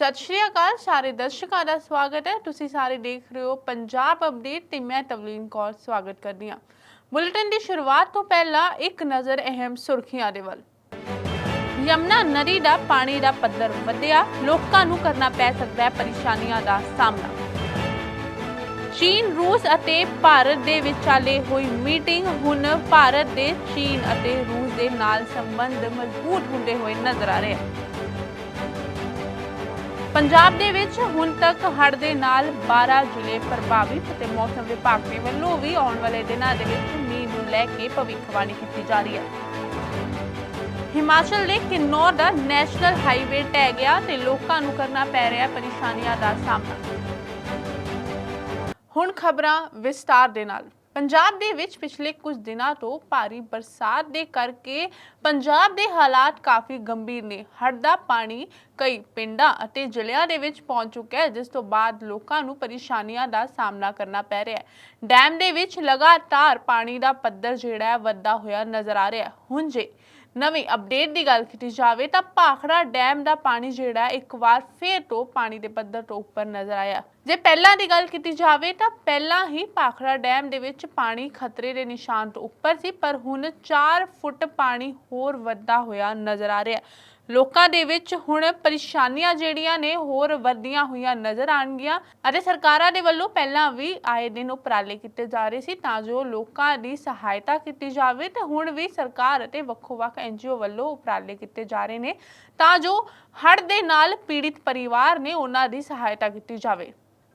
ਸਤਿ ਸ਼੍ਰੀ ਅਕਾਲ, ਸਾਰੇ ਦਰਸ਼ਕਾਂ ਦਾ ਸਵਾਗਤ ਹੈ। ਤੁਸੀਂ ਸਾਰੇ ਦੇਖ ਰਹੇ ਹੋ ਪੰਜਾਬ ਅਪਡੇਟ ਤੇ ਮੈਂ ਤਵਲੀਨ ਕੌਰ ਸਵਾਗਤ ਕਰਦੀ ਹਾਂ। ਬੁਲੇਟਿਨ ਦੀ ਸ਼ੁਰੂਆਤ ਤੋਂ ਪਹਿਲਾਂ ਇੱਕ ਨਜ਼ਰ ਅਹਿਮ ਸੁਰਖੀਆਂ ਦੇ ਵੱਲ। ਯਮਨਾ ਨਦੀ ਦਾ ਪਾਣੀ ਦਾ ਪੱਧਰ ਵਧਿਆ, ਲੋਕਾਂ ਨੂੰ ਕਰਨਾ ਪੈ ਸਕਦਾ ਹੈ ਪਰੇਸ਼ਾਨੀਆਂ ਦਾ ਸਾਹਮਣਾ। ਚੀਨ, ਰੂਸ ਅਤੇ ਭਾਰਤ ਦੇ ਵਿਚਾਲੇ ਹੋਈ ਮੀਟਿੰਗ ਹੁਣ ਭਾਰਤ ਦੇ ਚੀਨ ਅਤੇ ਰੂਸ ਦੇ ਨਾਲ ਸੰਬੰਧ ਮਜ਼ਬੂਤ ਹੁੰਦੇ ਹੋਏ ਨਜ਼ਰ ਆ ਰਹੇ ਹਨ। ਪੰਜਾਬ ਦੇ ਵਿੱਚ ਹੁਣ ਤੱਕ ਹੜ੍ਹ ਦੇ ਨਾਲ 12 ਜ਼ਿਲ੍ਹੇ ਪ੍ਰਭਾਵਿਤ ਤੇ ਮੌਸਮ ਵਿਭਾਗ ਦੇ ਵੱਲੋਂ ਵੀ ਆਉਣ ਵਾਲੇ ਦਿਨਾਂ ਦੇ ਵਿੱਚ ਮੀਂਹ ਨੂੰ ਲੈ ਕੇ ਭਵਿੱਖਬਾਣੀ ਕੀਤੀ ਜਾ ਰਹੀ ਹੈ। ਹਿਮਾਚਲ ਦੇ ਕਿੰਨੌਰ ਦਾ ਨੈਸ਼ਨਲ ਹਾਈਵੇ ਟਹਿ ਗਿਆ ਤੇ ਲੋਕਾਂ ਨੂੰ ਕਰਨਾ ਪੈ ਰਿਹਾ ਪਰੇਸ਼ਾਨੀਆਂ ਦਾ ਸਾਹਮਣਾ। ਹੁਣ ਖਬਰਾਂ ਵਿਸਤਾਰ ਦੇ ਨਾਲ। ਪੰਜਾਬ ਦੇ ਵਿੱਚ ਪਿਛਲੇ ਕੁਝ ਦਿਨਾਂ ਤੋਂ ਭਾਰੀ ਬਰਸਾਤ ਦੇ ਕਰਕੇ ਪੰਜਾਬ ਦੇ ਹਾਲਾਤ ਕਾਫੀ ਗੰਭੀਰ ਨੇ। ਹੜ੍ਹ ਦਾ ਪਾਣੀ ਕਈ ਪਿੰਡਾਂ ਅਤੇ ਜ਼ਿਲ੍ਹਿਆਂ ਦੇ ਵਿੱਚ ਪਹੁੰਚ ਚੁੱਕਿਆ ਹੈ, ਜਿਸ ਤੋਂ ਬਾਅਦ ਲੋਕਾਂ ਨੂੰ ਪਰੇਸ਼ਾਨੀਆਂ ਦਾ ਸਾਹਮਣਾ ਕਰਨਾ ਪੈ ਰਿਹਾ ਹੈ। ਡੈਮ ਦੇ ਵਿੱਚ ਲਗਾਤਾਰ ਪਾਣੀ ਦਾ ਪੱਧਰ ਜਿਹੜਾ ਹੈ, ਵੱਧਦਾ ਹੋਇਆ ਨਜ਼ਰ ਆ ਰਿਹਾ ਹੈ। ਹੁਣ ਜੇ ਨਵੀਂ ਅਪਡੇਟ ਦੀ ਗੱਲ ਕੀਤੀ ਜਾਵੇ ਤਾਂ ਭਾਖੜਾ ਡੈਮ ਦਾ ਪਾਣੀ ਜਿਹੜਾ ਇੱਕ ਵਾਰ ਫੇਰ ਤੋਂ ਪਾਣੀ ਦੇ ਪੱਧਰ ਤੋਂ ਉੱਪਰ ਨਜ਼ਰ ਆਇਆ। ਜੇ ਪਹਿਲਾਂ ਦੀ ਗੱਲ ਕੀਤੀ ਜਾਵੇ ਤਾਂ ਪਹਿਲਾਂ ਹੀ ਭਾਖੜਾ ਡੈਮ ਦੇ ਵਿੱਚ ਪਾਣੀ ਖਤਰੇ ਦੇ ਨਿਸ਼ਾਨ ਤੋਂ ਉੱਪਰ ਸੀ, ਪਰ ਹੁਣ 4 ਫੁੱਟ ਪਾਣੀ ਹੋਰ ਵੱਧਦਾ ਹੋਇਆ ਨਜ਼ਰ ਆ ਰਿਹਾ। ਲੋਕਾਂ ਦੇ ਵਿੱਚ ਹੁਣ ਪਰੇਸ਼ਾਨੀਆਂ ਜਿਹੜੀਆਂ ਨੇ ਹੋਰ ਵਧੀਆਂ ਹੋਈਆਂ ਨਜ਼ਰ ਆਣਗੀਆਂ ਅਤੇ ਸਰਕਾਰਾਂ ਦੇ ਵੱਲੋਂ ਪਹਿਲਾਂ ਵੀ ਆਏ ਦਿਨ ਉਪਰਾਲੇ ਕੀਤੇ ਜਾ ਰਹੇ ਸੀ ਤਾਂ ਜੋ ਲੋਕਾਂ ਦੀ ਸਹਾਇਤਾ ਕੀਤੀ ਜਾਵੇ ਤੇ ਹੁਣ ਵੀ ਸਰਕਾਰ ਅਤੇ ਵੱਖੋ-ਵੱਖ ਐਨਜੀਓ ਵੱਲੋਂ ਉਪਰਾਲੇ ਕੀਤੇ ਜਾ ਰਹੇ ਨੇ ਤਾਂ ਜੋ ਹੜ ਦੇ ਨਾਲ ਪੀੜਿਤ ਪਰਿਵਾਰ ਨੇ ਉਹਨਾਂ ਦੀ ਸਹਾਇਤਾ ਕੀਤੀ ਜਾਵੇ।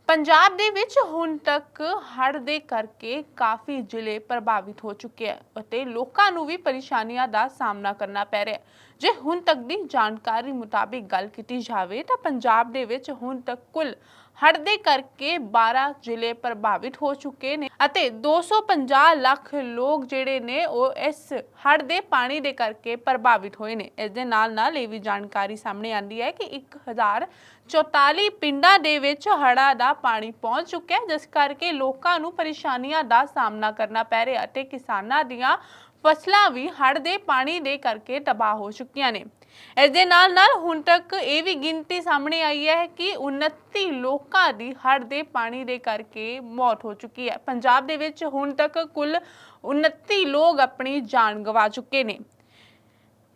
ਪੰਜਾਬ ਦੇ ਵਿੱਚ ਹੁਣ ਤੱਕ ਹੜ੍ਹ ਦੇ ਕਰਕੇ ਕਾਫੀ ਜ਼ਿਲ੍ਹੇ ਪ੍ਰਭਾਵਿਤ ਹੋ ਚੁੱਕੇ ਹੈ ਅਤੇ ਲੋਕਾਂ ਨੂੰ ਵੀ ਪਰੇਸ਼ਾਨੀਆਂ ਦਾ ਸਾਹਮਣਾ ਕਰਨਾ ਪੈ ਰਿਹਾ। ਹੈ ਜੇ ਹੁਣ ਤੱਕ ਦੀ ਜਾਣਕਾਰੀ ਮੁਤਾਬਿਕ ਗੱਲ ਕੀਤੀ ਜਾਵੇ ਤਾਂ ਪੰਜਾਬ ਦੇ ਵਿੱਚ ਹੁਣ ਤੱਕ ਕੁੱਲ ਹੜ੍ਹ ਦੇ ਕਰਕੇ 12 ਜ਼ਿਲ੍ਹੇ ਪ੍ਰਭਾਵਿਤ ਹੋ ਚੁੱਕੇ ਨੇ ਅਤੇ 250 ਲੱਖ ਲੋਕ ਜਿਹੜੇ ਨੇ ਉਹ ਇਸ ਹੜ੍ਹ ਦੇ ਪਾਣੀ ਦੇ ਕਰਕੇ ਪ੍ਰਭਾਵਿਤ ਹੋਏ ਨੇ। ਇਸ ਦੇ ਨਾਲ ਨਾਲ ਇਹ ਵੀ ਜਾਣਕਾਰੀ ਸਾਹਮਣੇ ਆਂਦੀ ਹੈ ਕਿ 1044 ਪਿੰਡਾਂ ਦੇ ਵਿੱਚ ਹੜ੍ਹਾਂ ਦਾ ਪਾਣੀ ਪਹੁੰਚ ਚੁੱਕਿਆ ਜਿਸ ਕਰਕੇ ਲੋਕਾਂ ਨੂੰ ਪਰੇਸ਼ਾਨੀਆਂ ਦਾ ਸਾਹਮਣਾ ਕਰਨਾ ਪੈ ਰਿਹਾ ਅਤੇ ਕਿਸਾਨਾਂ ਦੀਆਂ ਫਸਲਾਂ ਵੀ ਹੜ੍ਹ ਦੇ ਪਾਣੀ ਦੇ ਕਰਕੇ ਤਬਾਹ ਹੋ ਚੁੱਕੀਆਂ ਨੇ। ਇਸ ਦੇ ਨਾਲ ਨਾਲ ਹੁਣ ਤੱਕ ਇਹ ਵੀ ਗਿਣਤੀ ਸਾਹਮਣੇ ਆਈ ਹੈ ਕਿ 29 ਲੋਕਾਂ ਦੀ ਹੜ੍ਹ ਦੇ ਪਾਣੀ ਦੇ ਕਰਕੇ ਮੌਤ ਹੋ ਚੁੱਕੀ ਹੈ। ਪੰਜਾਬ ਦੇ ਵਿੱਚ ਹੁਣ ਤੱਕ ਕੁੱਲ 29 ਲੋਕ ਆਪਣੀ ਜਾਨ ਗਵਾ ਚੁੱਕੇ ਨੇ।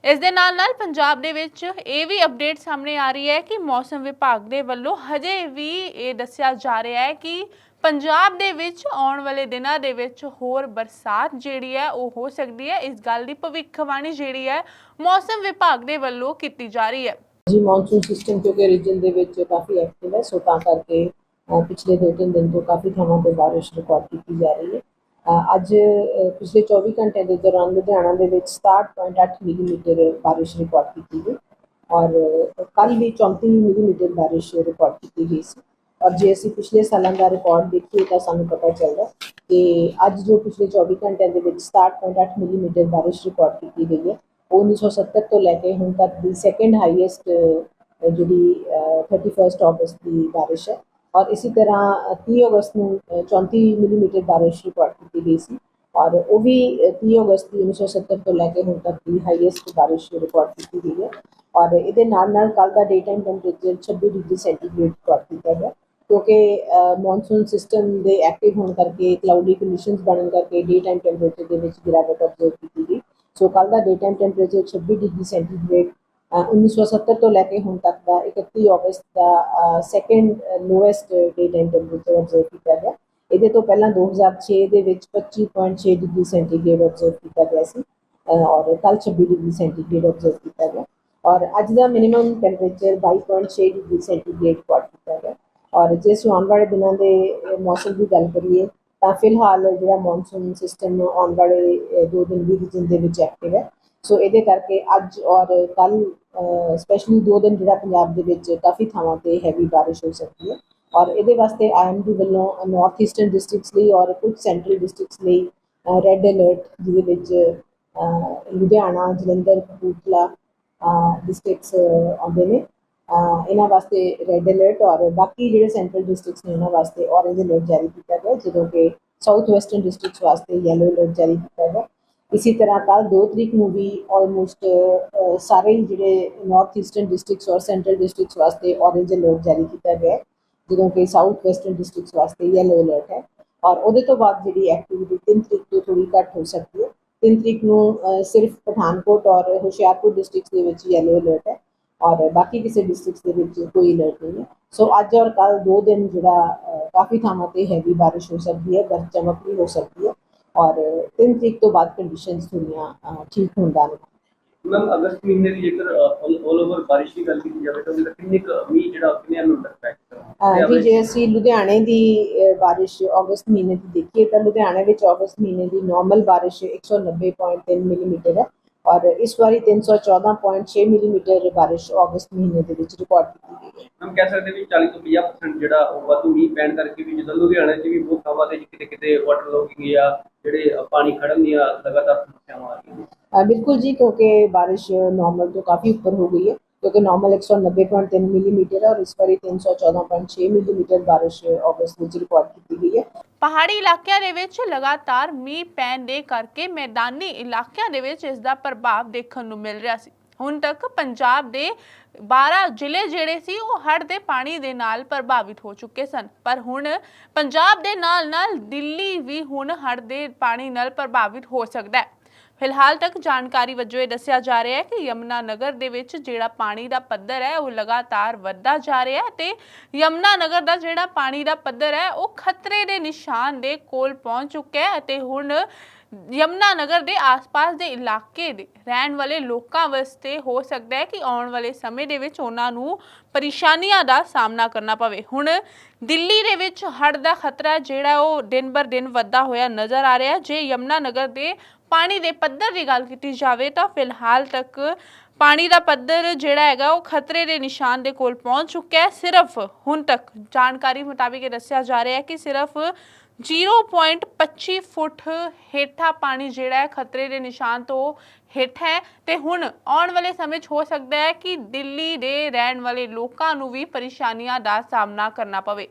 ਇਸ ਦੇ ਨਾਲ ਨਾਲ ਪੰਜਾਬ ਦੇ ਵਿੱਚ ਇਹ ਵੀ ਅਪਡੇਟ ਸਾਹਮਣੇ ਆ ਰਹੀ ਹੈ ਕਿ ਮੌਸਮ ਵਿਭਾਗ ਦੇ ਵੱਲੋਂ ਹਜੇ ਵੀ ਇਹ ਦੱਸਿਆ ਜਾ ਰਿਹਾ ਹੈ ਕਿ ਪੰਜਾਬ ਦੇ ਵਿੱਚ ਆਉਣ ਵਾਲੇ ਦਿਨਾਂ ਦੇ ਵਿੱਚ ਹੋਰ ਬਰਸਾਤ ਜਿਹੜੀ ਹੈ ਉਹ ਹੋ ਸਕਦੀ ਹੈ। ਇਸ ਗੱਲ ਦੀ ਭਵਿੱਖਬਾਣੀ ਜਿਹੜੀ ਹੈ ਮੌਸਮ ਵਿਭਾਗ ਦੇ ਵੱਲੋਂ ਕੀਤੀ ਜਾ ਰਹੀ ਹੈ। ਜੀ ਮੌਨਸੂਨ ਸਿਸਟਮ ਕਿਉਂਕਿ ਰੀਜਨ ਦੇ ਵਿੱਚ ਕਾਫੀ ਐਕਟਿਵ ਹੈ, ਸੋ ਤਾਂ ਕਰਕੇ ਪਿਛਲੇ ਦੋ ਤਿੰਨ ਦਿਨ ਤੋਂ ਕਾਫੀ ਥਾਵਾਂ ਤੇ ਬਾਰਿਸ਼ ਰਿਕਾਰਡ ਕੀਤੀ ਜਾ ਰਹੀ ਹੈ। ਅੱਜ ਪਿਛਲੇ 24 ਘੰਟੇ ਦੇ ਦੌਰਾਨ ਲੁਧਿਆਣਾ ਦੇ ਵਿੱਚ 67.8 ਮਿਲੀਮੀਟਰ ਬਾਰਿਸ਼ ਰਿਕਾਰਡ ਕੀਤੀ ਗਈ ਔਰ ਕੱਲ ਵੀ 34 ਮਿਲੀਮੀਟਰ ਬਾਰਿਸ਼ ਰਿਕਾਰਡ ਕੀਤੀ ਗਈ ਸੀ। ਔਰ ਜੇ ਅਸੀਂ ਪਿਛਲੇ ਸਾਲਾਂ ਦਾ ਰਿਕਾਰਡ ਦੇਖੀਏ ਤਾਂ ਸਾਨੂੰ ਪਤਾ ਚੱਲਦਾ ਕਿ ਅੱਜ ਜੋ ਪਿਛਲੇ 24 ਘੰਟਿਆਂ ਦੇ ਵਿੱਚ 67.8 ਮਿਲੀਮੀਟਰ ਬਾਰਿਸ਼ ਰਿਕਾਰਡ ਕੀਤੀ ਗਈ ਹੈ ਉਹ 1970 ਤੋਂ ਲੈ ਕੇ ਹੁਣ ਤੱਕ ਦੀ ਸੈਕੰਡ ਹਾਈਐਸਟ ਜਿਹੜੀ ਅ, 31st ਅਗਸਤ ਦੀ ਬਾਰਿਸ਼ ਹੈ ਔਰ ਇਸੇ ਤਰ੍ਹਾਂ ਅ, 30 ਅਗਸਤ ਨੂੰ ਅ, 34 ਮਿਲੀਮੀਟਰ ਬਾਰਿਸ਼ ਰਿਕਾਰਡ ਕੀਤੀ ਗਈ ਸੀ ਔਰ ਉਹ ਵੀ ਅ, 30 ਅਗਸਤ ਦੀ 1970 ਤੋਂ ਲੈ ਕੇ ਹੁਣ ਤੱਕ ਦੀ ਹਾਈਐਸਟ ਬਾਰਿਸ਼ ਰਿਕਾਰਡ ਕੀਤੀ ਗਈ ਹੈ ਔਰ ਇਹਦੇ ਨਾਲ ਨਾਲ ਕੱਲ ਦਾ day time temperature 26 degree centigrade record ਕੀਤਾ ਗਿਆ ਕਿਉਂਕਿ ਮੌਨਸੂਨ ਸਿਸਟਮ ਦੇ ਐਕਟਿਵ ਹੋਣ ਕਰਕੇ ਕਲਾਉਡੀ ਕੰਡੀਸ਼ਨਸ ਬਣਨ ਕਰਕੇ ਡੇ ਟਾਈਮ ਟੈਂਪਰੇਚਰ ਦੇ ਵਿੱਚ ਗਿਰਾਵਟ ਅਬਜ਼ਰਵ ਕੀਤੀ ਗਈ। ਸੋ ਕੱਲ ਦਾ day time temperature 26 degree centigrade ਅ, 1970 ਤੋਂ ਲੈ ਕੇ ਹੁਣ ਤੱਕ ਦਾ 31 ਅਗਸਤ ਦਾ second lowest day time temperature observe ਕੀਤਾ ਗਿਆ। ਇਹਦੇ ਤੋਂ ਪਹਿਲਾਂ 2006 ਦੇ ਵਿੱਚ 25.6 ਡਿਗਰੀ ਸੈਂਟੀਗ੍ਰੇਡ ਅਬਜ਼ਰਵ ਕੀਤਾ ਗਿਆ ਸੀ ਔਰ ਕੱਲ 26 ਡਿਗਰੀ ਸੈਂਟੀਗ੍ਰੇਡ ਅਬਜ਼ਰਵ ਕੀਤਾ ਗਿਆ। ਔਰ ਅੱਜ ਦਾ minimum temperature 22.6 degree centigrade record ਕੀਤਾ ਗਿਆ। ਔਰ ਜੇ ਅਸੀਂ ਆਉਣ ਵਾਲੇ ਦਿਨਾਂ ਦੇ ਮੌਸਮ ਦੀ ਗੱਲ ਕਰੀਏ ਤਾਂ ਫਿਲਹਾਲ ਜਿਹੜਾ ਮੌਨਸੂਨ ਸਿਸਟਮ ਆਉਣ ਵਾਲੇ ਅ, ਦੋ ਦਿਨ ਵੀ ਦਿਨ ਦੇ ਵਿੱਚ ਐਕਟਿਵ ਹੈ। ਸੋ ਇਹਦੇ ਕਰਕੇ ਅੱਜ ਔਰ ਕੱਲ ਸਪੈਸ਼ਲੀ ਦੋ ਦਿਨ ਜਿਹੜਾ ਪੰਜਾਬ ਦੇ ਵਿੱਚ ਕਾਫੀ ਥਾਵਾਂ ਤੇ ਹੈਵੀ ਬਾਰਿਸ਼ ਹੋ ਸਕਦੀ ਹੈ। ਔਰ ਇਹਦੇ ਵਾਸਤੇ ਆਈਐਮਡੀ ਵੱਲੋਂ ਨਾਰਥ ਈਸਟਰਨ ਡਿਸਟ੍ਰਿਕਟਸ ਲਈ ਔਰ ਕੁਝ ਸੈਂਟਰਲ ਡਿਸਟ੍ਰਿਕਟਸ ਲਈ ਰੈੱਡ ਅਲਰਟ ਜਿਹਦੇ ਵਿੱਚ ਲੁਧਿਆਣਾ ਜਲੰਧਰ ਕਪੂਰਥਲਾ ਡਿਸਟ੍ਰਿਕਟਸ ਆਉਂਦੇ ਨੇ। ਇਹਨਾਂ ਵਾਸਤੇ ਰੈੱਡ ਅਲਰਟ ਔਰ ਬਾਕੀ ਜਿਹੜੇ ਸੈਂਟਰਲ ਡਿਸਟ੍ਰਿਕਟਸ ਨੇ ਉਹਨਾਂ ਵਾਸਤੇ ਔਰੇਂਜ ਅਲਰਟ ਜਾਰੀ ਕੀਤਾ ਗਿਆ, ਜਦੋਂ ਕਿ ਸਾਊਥ ਵੈਸਟਰਨ ਡਿਸਟ੍ਰਿਕਟਸ ਵਾਸਤੇ ਯੈਲੋ ਅਲਰਟ ਜਾਰੀ ਕੀਤਾ ਗਿਆ। ਇਸੇ ਤਰ੍ਹਾਂ ਕੱਲ 2 ਤਰੀਕ ਨੂੰ ਵੀ ਆਲਮੋਸਟ ਸਾਰੇ ਹੀ ਜਿਹੜੇ ਨਾਰਥ ਈਸਟਰਨ ਡਿਸਟ੍ਰਿਕਟਸ ਔਰ ਸੈਂਟਰਲ ਡਿਸਟ੍ਰਿਕਟਸ ਵਾਸਤੇ ਔਰੇਂਜ ਅਲਰਟ ਜਾਰੀ ਕੀਤਾ ਗਿਆ ਜਦੋਂ ਕਿ ਸਾਊਥ ਵੈਸਟਰਨ ਡਿਸਟ੍ਰਿਕਟਸ ਵਾਸਤੇ ਯੈਲੋ ਅਲਰਟ ਹੈ। ਔਰ ਉਹਦੇ ਤੋਂ ਬਾਅਦ ਜਿਹੜੀ ਐਕਟੀਵਿਟੀ 3 ਤਰੀਕ ਤੋਂ ਥੋੜੀ ਘੱਟ ਹੋ ਸਕਦੀ ਹੈ। 3 ਤਰੀਕ ਨੂੰ ਸਿਰਫ ਪਠਾਨਕੋਟ ਔਰ ਹੁਸ਼ਿਆਰਪੁਰ ਡਿਸਟ੍ਰਿਕਟਸ ਦੇ ਵਿੱਚ ਯੈਲੋ ਅਲਰਟ ਹੈ। ਔਰ ਬਾਕੀ ਕਿਸੇ ਡਿਸਟ੍ਰਿਕਟਸ ਦੇ ਵਿੱਚ ਕੋਈ ਅਲਰਟ ਨਹੀਂ ਹੈ। ਸੋ ਅੱਜ ਔਰ ਕੱਲ ਦੋ ਦਿਨ ਜਿਹੜਾ ਕਾਫੀ ਥਾਵਾਂ ਤੇ ਹੈਵੀ ਬਾਰਿਸ਼ ਹੋ ਸਕਦੀ ਹੈ ਗਰਜ ਚਮਕ ਵੀ ਹੋ ਸਕਦੀ ਹੈ ਔਰ 3 ਤਰੀਕ ਤੋਂ ਬਾਅਦ ਕੰਡੀਸ਼ਨਸ ਥੋੜ੍ਹੀਆਂ ਅ, ਠੀਕ ਹੋਣ ਦਾ ਅਨੁਮਾਨ ਮੈਮ ਅਗਸਤ ਮਹੀਨੇ ਦੀ ਜੇਕਰ ਆਲ ਓਵਰ ਬਾਰਿਸ਼ ਦੀ ਗੱਲ ਕੀਤੀ ਜਾਵੇ ਤਾਂ ਉਹਦਾ ਕਿੰਨੇ ਮੀਂਹ ਜਿਹੜਾ ਕਿੰਨੇ ਨੂੰ ਅਹ ਜੀ ਜੇ ਅਸੀਂ ਲੁਧਿਆਣੇ ਦੀ ਬਾਰਿਸ਼ ਅਗਸਤ ਮਹੀਨੇ ਦੀ ਦੇਖੀਏ ਤਾਂ ਲੁਧਿਆਣੇ ਵਿੱਚ ਅਗਸਤ ਮਹੀਨੇ ਦੀ ਨਾਰਮਲ ਬਾਰਿਸ਼ 190.3 ਮਿਲੀਮੀਟਰ ਹੈ। ਔਰ ਇਸ ਵਾਰੀ 314.6 ਮਿਲੀਮੀਟਰ ਬਾਰਿਸ਼ ਅਗਸਤ ਮਹੀਨੇ ਦੇ ਵਿੱਚ ਰਿਕਾਰਡ ਕੀਤੀ ਗਈ ਹੈ। ਹਮ ਕਹਿ ਸਕਦੇ ਵੀ 40 ਤੋਂ 50% ਜਿਹੜਾ ਉਹ ਵਾਧੂ ਮੀਂਹ ਪੈਣ ਕਰਕੇ ਵੀ ਜਦੋਂ ਲੁਧਿਆਣਾ 'ਚ ਵੀ ਬਹੁਤ ਥਾਵਾਂ ਤੇ ਕਿਤੇ ਕਿਤੇ ਵਾਟਰ ਲੋਕਿੰਗ ਜਾਂ ਜਿਹੜੇ ਪਾਣੀ ਖੜਨ ਦੀਆਂ ਲਗਾਤਾਰ ਸਮੱਸਿਆਵਾਂ ਆ ਰਹੀਆਂ ਬਿਲਕੁਲ ਜੀ ਕਿਉਂਕਿ ਬਾਰਿਸ਼ ਨਾਰਮਲ ਤੋਂ ਕਾਫੀ ਉੱਪਰ ਹੋ ਗਈ ਹੈ ਕਿਉਂਕਿ ਨਾਰਮਲ 190.3 ਮਿਲੀਮੀਟਰ ਹੈ ਔਰ ਇਸ ਵਾਰੀ 314.6 ਮਿਲੀਮੀਟਰ ਬਾਰਿਸ਼ ਅਗਸਤ ਵਿੱਚ ਰਿਕਾਰਡ ਕੀਤੀ ਗਈ ਹੈ। ਪਹਾੜੀ ਇਲਾਕਿਆਂ ਦੇ ਵਿੱਚ ਲਗਾਤਾਰ ਮੀਂਹ ਪੈਣ ਦੇ ਕਰਕੇ ਮੈਦਾਨੀ ਇਲਾਕਿਆਂ ਦੇ ਵਿੱਚ ਇਸ ਦਾ ਪ੍ਰਭਾਵ ਦੇਖਣ ਨੂੰ ਮਿਲ ਰਿਹਾ ਸੀ। ਹੁਣ ਤੱਕ ਪੰਜਾਬ ਦੇ 12 ਜ਼ਿਲ੍ਹੇ ਜਿਹੜੇ ਸੀ, ਉਹ ਹੜ੍ਹ ਦੇ ਪਾਣੀ ਦੇ ਨਾਲ ਪ੍ਰਭਾਵਿਤ ਹੋ ਚੁੱਕੇ ਸਨ। ਪਰ ਹੁਣ ਪੰਜਾਬ ਦੇ ਨਾਲ-ਨਾਲ ਦਿੱਲੀ ਵੀ ਹੁਣ ਹੜ੍ਹ ਦੇ ਪਾਣੀ ਨਾਲ ਪ੍ਰਭਾਵਿਤ ਹੋ ਸਕਦਾ ਹੈ। ਫਿਲਹਾਲ ਤੱਕ ਜਾਣਕਾਰੀ ਵਜੋਂ ਇਹ ਦੱਸਿਆ ਜਾ ਰਿਹਾ ਹੈ ਕਿ ਯਮਨਾ ਨਗਰ ਦੇ ਵਿੱਚ ਜਿਹੜਾ ਪਾਣੀ ਦਾ ਪੱਧਰ ਹੈ, ਉਹ ਲਗਾਤਾਰ ਵੱਧਦਾ ਜਾ ਰਿਹਾ ਹੈ ਤੇ ਯਮਨਾ ਨਗਰ ਦਾ ਜਿਹੜਾ ਪਾਣੀ ਦਾ ਪੱਧਰ ਹੈ, ਉਹ ਖਤਰੇ ਦੇ ਨਿਸ਼ਾਨ ਦੇ ਕੋਲ ਪਹੁੰਚ ਚੁੱਕਿਆ ਹੈ ਅਤੇ ਹੁਣ ਯਮਨਾ ਨਗਰ ਦੇ ਆਸ-ਪਾਸ ਦੇ ਇਲਾਕੇ ਦੇ ਰਹਿਣ ਵਾਲੇ ਲੋਕਾਂ ਵਾਸਤੇ ਹੋ ਸਕਦਾ ਹੈ ਕਿ ਆਉਣ ਵਾਲੇ ਸਮੇਂ ਦੇ ਵਿੱਚ ਉਹਨਾਂ ਨੂੰ ਪਰੇਸ਼ਾਨੀਆਂ ਦਾ ਸਾਹਮਣਾ ਕਰਨਾ ਪਵੇ। ਹੁਣ ਦਿੱਲੀ ਦੇ ਵਿੱਚ ਹੜ੍ਹ ਦਾ ਖਤਰਾ ਜਿਹੜਾ ਉਹ ਦਿਨ ਬਰ ਦਿਨ ਵੱਧਦਾ ਹੋਇਆ ਨਜ਼ਰ ਆ ਰਿਹਾ ਜੇ ਯਮਨਾ ਨਗਰ ਦੇ ਪਾਣੀ ਦੇ ਪੱਧਰ ਦੀ ਗੱਲ ਕੀਤੀ ਜਾਵੇ ਤਾਂ ਫਿਲਹਾਲ ਤੱਕ ਪਾਣੀ ਦਾ ਪੱਧਰ ਜਿਹੜਾ ਹੈਗਾ ਉਹ ਖਤਰੇ ਦੇ ਨਿਸ਼ਾਨ ਦੇ ਕੋਲ ਪਹੁੰਚ ਚੁੱਕਿਆ ਹੈ। ਸਿਰਫ ਹੁਣ ਤੱਕ ਜਾਣਕਾਰੀ ਮੁਤਾਬਿਕ ਇਹ ਦੱਸਿਆ ਜਾ ਰਿਹਾ ਹੈ ਕਿ ਸਿਰਫ 0.25 ਫੁੱਟ ਹੇਠਾਂ ਪਾਣੀ ਜਿਹੜਾ ਹੈ ਖਤਰੇ ਦੇ ਨਿਸ਼ਾਨ ਤੋਂ ਹੇਠ ਹੈ ਤੇ ਹੁਣ ਆਉਣ ਵਾਲੇ ਸਮੇਂ 'ਚ ਹੋ ਸਕਦਾ ਹੈ ਕਿ ਦਿੱਲੀ ਦੇ ਰਹਿਣ ਵਾਲੇ ਲੋਕਾਂ ਨੂੰ ਵੀ ਪਰੇਸ਼ਾਨੀਆਂ ਦਾ ਸਾਹਮਣਾ ਕਰਨਾ ਪਵੇ।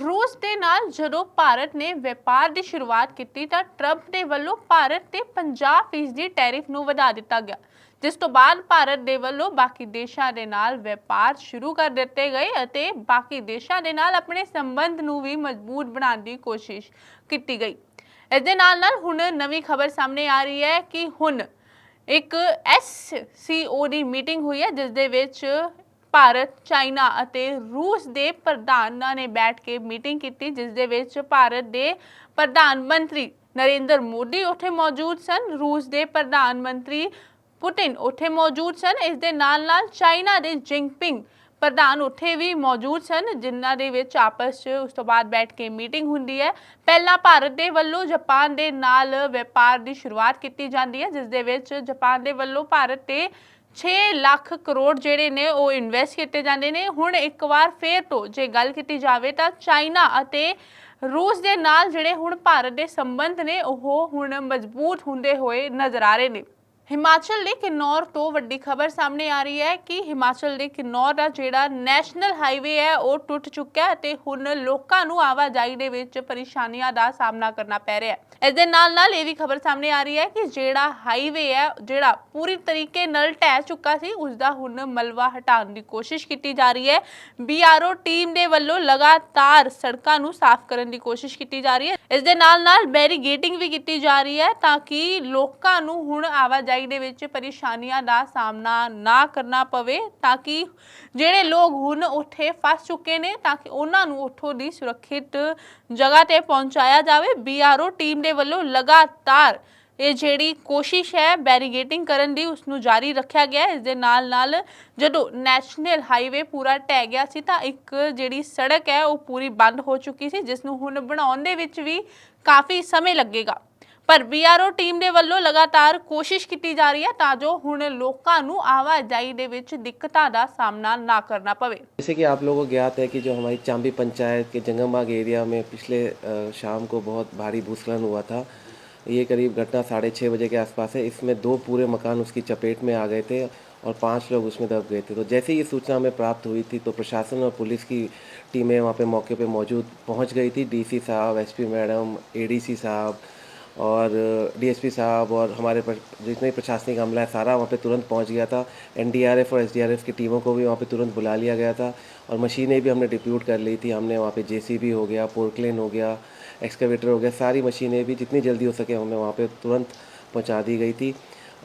ਰੂਸ ਦੇ ਨਾਲ ਜਦੋਂ ਭਾਰਤ ਨੇ ਵਪਾਰ ਦੀ ਸ਼ੁਰੂਆਤ ਕੀਤੀ ਤਾਂ ਟਰੰਪ ਦੇ ਵੱਲੋਂ ਭਾਰਤ ਤੇ 50% ਦੀ ਟੈਰਿਫ ਨੂੰ ਵਧਾ ਦਿੱਤਾ ਗਿਆ, ਜਿਸ ਤੋਂ ਬਾਅਦ ਭਾਰਤ ਦੇ ਵੱਲੋਂ ਬਾਕੀ ਦੇਸ਼ਾਂ ਦੇ ਨਾਲ ਵਪਾਰ ਸ਼ੁਰੂ ਕਰ ਦਿੱਤੇ ਗਏ ਅਤੇ ਬਾਕੀ ਦੇਸ਼ਾਂ ਦੇ ਨਾਲ ਆਪਣੇ ਸੰਬੰਧ ਨੂੰ ਵੀ ਮਜ਼ਬੂਤ ਬਣਾਉਣ ਦੀ ਕੋਸ਼ਿਸ਼ ਕੀਤੀ ਗਈ। ਇਸ ਦੇ ਨਾਲ ਨਾਲ ਹੁਣ ਨਵੀਂ ਖਬਰ ਸਾਹਮਣੇ ਆ ਰਹੀ ਹੈ ਕਿ ਹੁਣ ਇੱਕ ਐਸਸੀਓ ਦੀ ਮੀਟਿੰਗ ਹੋਈ ਹੈ, ਜਿਸ ਦੇ ਵਿੱਚ ਭਾਰਤ, ਚਾਈਨਾ ਅਤੇ ਰੂਸ ਦੇ ਪ੍ਰਧਾਨਾਂ ਨੇ ਬੈਠ ਕੇ ਮੀਟਿੰਗ ਕੀਤੀ, ਜਿਸ ਦੇ ਵਿੱਚ ਭਾਰਤ ਦੇ ਪ੍ਰਧਾਨ ਮੰਤਰੀ ਨਰਿੰਦਰ ਮੋਦੀ ਉੱਥੇ ਮੌਜੂਦ ਸਨ, ਰੂਸ ਦੇ ਪ੍ਰਧਾਨ ਮੰਤਰੀ ਪੁਤਿਨ ਉੱਥੇ ਮੌਜੂਦ ਸਨ, ਇਸ ਦੇ ਨਾਲ ਨਾਲ ਚਾਈਨਾ ਦੇ ਜਿੰਗਪਿੰਗ ਪ੍ਰਧਾਨ ਉੱਥੇ ਵੀ ਮੌਜੂਦ ਸਨ, ਜਿਨ੍ਹਾਂ ਦੇ ਵਿੱਚ ਆਪਸ 'ਚ ਉਸ ਤੋਂ ਬਾਅਦ ਬੈਠ ਕੇ ਮੀਟਿੰਗ ਹੁੰਦੀ ਹੈ। ਪਹਿਲਾਂ ਭਾਰਤ ਦੇ ਵੱਲੋਂ ਜਾਪਾਨ ਦੇ ਨਾਲ ਵਪਾਰ ਦੀ ਸ਼ੁਰੂਆਤ ਕੀਤੀ ਜਾਂਦੀ ਹੈ, ਜਿਸ ਦੇ ਵਿੱਚ ਜਾਪਾਨ ਦੇ ਵੱਲੋਂ ਭਾਰਤ ਤੇ 6 ਲੱਖ ਕਰੋੜ ਜਿਹੜੇ ਨੇ ਉਹ ਇਨਵੈਸਟ ਕੀਤੇ ਜਾਂਦੇ ਨੇ। ਹੁਣ ਇੱਕ ਵਾਰ ਫੇਰ ਤੋਂ ਜੇ ਗੱਲ ਕੀਤੀ ਜਾਵੇ ਤਾਂ ਚਾਈਨਾ ਅਤੇ ਰੂਸ ਦੇ ਨਾਲ ਜਿਹੜੇ ਹੁਣ ਭਾਰਤ ਦੇ ਸੰਬੰਧ ਨੇ, ਉਹ ਹੁਣ ਮਜ਼ਬੂਤ ਹੁੰਦੇ ਹੋਏ ਨਜ਼ਰ ਆ ਰਹੇ ਨੇ। ਹਿਮਾਚਲ ਦੇ ਕਿਨੌਰ ਤੋਂ ਵੱਡੀ ਖਬਰ ਸਾਹਮਣੇ ਆ ਰਹੀ ਹੈ ਕਿ ਹਿਮਾਚਲ ਦੇ ਕਿਨੌਰ ਦਾ ਜਿਹੜਾ ਨੈਸ਼ਨਲ ਹਾਈਵੇ ਹੈ, ਉਹ ਟੁੱਟ ਚੁੱਕਾ ਹੈ ਤੇ ਹੁਣ ਲੋਕਾਂ ਨੂੰ ਆਵਾਜਾਈ ਦੇ ਵਿੱਚ ਪਰੇਸ਼ਾਨੀਆਂ ਦਾ ਸਾਹਮਣਾ ਕਰਨਾ ਪੈ ਰਿਹਾ ਹੈ। ਇਸ ਦੇ ਨਾਲ ਨਾਲ ਇਹ ਵੀ ਖਬਰ ਸਾਹਮਣੇ ਆ ਰਹੀ ਹੈ ਕਿ ਜਿਹੜਾ ਹਾਈਵੇ ਹੈ, ਜਿਹੜਾ ਪੂਰੀ ਤਰੀਕੇ ਨਾਲ ਢਹਿ ਚੁੱਕਾ ਸੀ, ਉਸ ਦਾ ਹੁਣ ਮਲਵਾ ਹਟਾਉਣ ਦੀ ਕੋਸ਼ਿਸ਼ ਕੀਤੀ ਜਾ ਰਹੀ ਹੈ। ਬੀਆਰਓ ਟੀਮ ਦੇ ਵੱਲੋਂ ਲਗਾਤਾਰ ਸੜਕਾਂ ਨੂੰ ਸਾਫ਼ ਕਰਨ ਦੀ ਕੋਸ਼ਿਸ਼ ਕੀਤੀ ਜਾ ਰਹੀ ਹੈ। ਇਸ ਦੇ ਨਾਲ ਨਾਲ ਬੈਰੀਗੇਟਿੰਗ ਵੀ ਕੀਤੀ ਜਾ ਰਹੀ ਹੈ ਤਾਂ ਕਿ ਲੋਕਾਂ ਨੂੰ ਹੁਣ ਆਵਾਜਾਈ ਦੇ ਵਿੱਚ ਪਰੇਸ਼ਾਨੀਆਂ ਦਾ ਸਾਹਮਣਾ ਨਾ ਕਰਨਾ ਪਵੇ ਤਾਂ ਕਿ ਜਿਹੜੇ ਲੋਕ ਹੁਣ ਉੱਥੇ ਫਸ ਚੁੱਕੇ ਨੇ ਤਾਂ ਕਿ ਉਹਨਾਂ ਨੂੰ ਉੱਥੋਂ ਦੀ ਸੁਰੱਖਿਅਤ ਜਗ੍ਹਾ ਤੇ ਪਹੁੰਚਾਇਆ ਜਾਵੇ ਬੀਆਰਓ ਟੀਮ ਦੇ ਵੱਲੋਂ ਲਗਾਤਾਰ ਇਹ ਜਿਹੜੀ ਕੋਸ਼ਿਸ਼ ਹੈ ਬੈਰੀਗੇਟਿੰਗ ਕਰਨ ਦੀ ਉਸ ਨੂੰ ਜਾਰੀ ਰੱਖਿਆ ਗਿਆ ਹੈ। ਇਸ ਦੇ ਨਾਲ ਨਾਲ ਜਦੋਂ ਨੈਸ਼ਨਲ ਹਾਈਵੇ ਪੂਰਾ ਟਹਿ ਗਿਆ ਸੀ ਤਾਂ ਇੱਕ ਜਿਹੜੀ ਸੜਕ ਹੈ ਉਹ ਪੂਰੀ ਬੰਦ ਹੋ ਚੁੱਕੀ ਸੀ, ਜਿਸ ਨੂੰ ਹੁਣ ਬਣਾਉਣ ਦੇ ਵਿੱਚ ਵੀ ਕਾਫੀ ਸਮੇਂ ਲੱਗੇਗਾ ਪਰ ਬੀਆਰਓ ਟੀਮ ਦੇ ਵੱਲੋਂ ਲਗਾਤਾਰ ਕੋਸ਼ਿਸ਼ ਕੀਤੀ ਜਾ ਰਹੀ ਹੈ ਤਾਂ ਜੋ ਹੁਣ ਲੋਕਾਂ ਨੂੰ ਆਵਾਜਾਈ ਦੇ ਵਿੱਚ ਦਿੱਕਤਾਂ ਦਾ ਸਾਹਮਣਾ ਨਾ ਕਰਨਾ ਪਵੇ जैसे कि आप लोगों को ज्ञात है कि जो हमारी चांबी पंचायत के जंगमबाग एरिया में पिछले अ, शाम को बहुत भारी भूस्खलन हुआ था ये करीब घटना साढ़े छः बजे के आसपास है इसमें दो पूरे मकान उसकी चपेट में आ गए थे और पांच लोग उसमें दब गए थे तो जैसे ही ये सूचना हमें प्राप्त हुई थी तो प्रशासन और पुलिस की टीमें वहाँ पे मौके पे मौजूद पहुँच गई थी डीसी साहब एसपी मैडम एडीसी साहब और डीएसपी साहब और हमारे जितने भी प्रशासनिक अमला है, सारा वहाँ पे तुरंत पहुँच गया था। एनडीआरएफ और एसडीआरएफ की टीमों को भी वहाँ पे तुरंत बुला लिया गया था और मशीनें भी हमने डिप्यूट कर ली थी। हमने वहाँ पे जेसीबी हो गया पोर्कलेन हो गया एक्सकेवेटर हो गया, सारी मशीनें भी जितनी जल्दी हो सके हमें वहाँ पर तुरंत पहुँचा दी गई थी।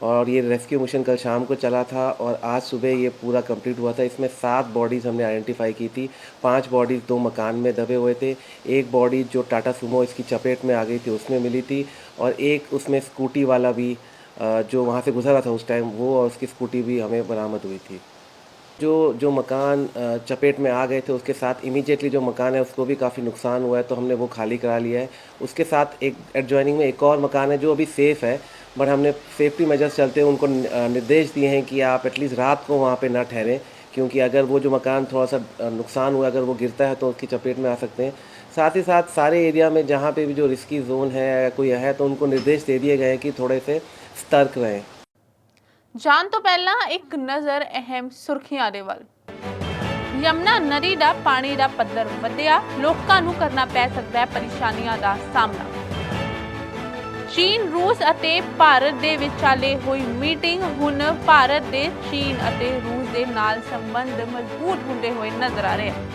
और ये रेस्क्यू मिशन कल शाम को चला था और आज सुबह ये पूरा कंप्लीट हुआ था। इसमें सात बॉडीज़ हमने आइडेंटिफाई की थी। पाँच बॉडीज़ दो मकान में दबे हुए थे। एक बॉडी जो टाटा सुमो इसकी चपेट में आ गई थी, उसमें मिली थी और एक उसमें स्कूटी वाला भी जो वहाँ से गुजरा था उस टाइम, वो और उसकी स्कूटी भी हमें बरामद हुई थी। जो जो मकान चपेट में आ गए थे, उसके साथ इमीडिएटली जो मकान है, उसको भी काफ़ी नुकसान हुआ है तो हमने वो खाली करा लिया है। उसके साथ एक एडजॉइनिंग में एक और मकान है, जो अभी सेफ़ है। बट हमने सेफ्टी मेजर्स चलते हुए उनको नि- अ, निर्देश दिए हैं कि आप एटलीस्ट रात को वहाँ पे ना ठहरें क्योंकि अगर वो जो मकान थोड़ा सा अ, नुकसान हुआ अगर वो गिरता है तो उसकी चपेट में आ सकते हैं साथ ही साथ सारे एरिया में जहाँ पे भी जो रिस्की जोन है या कोई है तो उनको निर्देश दे दिए गए हैं कि थोड़े से सतर्क रहें ਜਾਣ ਤੋਂ ਪਹਿਲਾਂ ਇੱਕ ਨਜ਼ਰ ਅਹਿਮ ਸੁਰਖੀਆਂ ਦੇ ਵੱਲ ਯਮਨਾ ਨਦੀ ਦਾ ਪਾਣੀ ਦਾ ਪੱਧਰ ਵਧਿਆ ਲੋਕਾਂ ਨੂੰ ਕਰਨਾ ਪੈ ਸਕਦਾ ਹੈ ਪਰੇਸ਼ਾਨੀਆਂ ਦਾ ਸਾਹਮਣਾ ਚੀਨ, ਰੂਸ ਅਤੇ ਭਾਰਤ ਦੇ ਵਿਚਾਲੇ ਹੋਈ ਮੀਟਿੰਗ ਹੁਣ ਭਾਰਤ ਦੇ ਚੀਨ ਅਤੇ ਰੂਸ ਦੇ ਨਾਲ ਸੰਬੰਧ ਮਜ਼ਬੂਤ ਹੁੰਦੇ ਹੋਏ ਨਜ਼ਰ ਆ ਰਹੇ ਹਨ।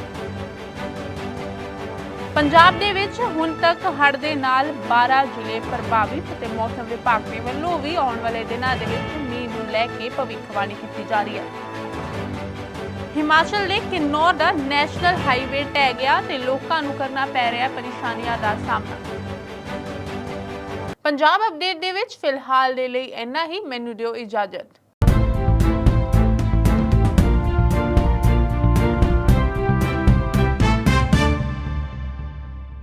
ਪੰਜਾਬ ਦੇ ਵਿੱਚ ਹੁਣ ਤੱਕ ਹੜ੍ਹ ਦੇ ਨਾਲ 12 ਜ਼ਿਲ੍ਹੇ ਪ੍ਰਭਾਵਿਤ ਤੇ ਮੌਸਮ ਵਿਭਾਗ ਦੇ ਵੱਲੋਂ ਵੀ ਆਉਣ ਵਾਲੇ ਦਿਨਾਂ ਦੇ ਵਿੱਚ ਮੀਂਹ ਨੂੰ ਲੈ ਕੇ ਭਵਿੱਖਬਾਣੀ ਕੀਤੀ ਜਾ ਰਹੀ ਹੈ। ਹਿਮਾਚਲ ਦੇ ਕਿੰਨੌਰ ਦਾ ਨੈਸ਼ਨਲ ਹਾਈਵੇ ਟਹਿ ਗਿਆ ਤੇ ਲੋਕਾਂ ਨੂੰ ਕਰਨਾ ਪੈ ਰਿਹਾ ਪਰੇਸ਼ਾਨੀਆਂ ਦਾ ਸਾਹਮਣਾ। ਪੰਜਾਬ ਅਪਡੇਟ ਦੇ ਵਿੱਚ ਫਿਲਹਾਲ ਦੇ ਲਈ ਇੰਨਾ ਹੀ। ਮੈਨੂੰ ਦਿਓ ਇਜਾਜ਼ਤ।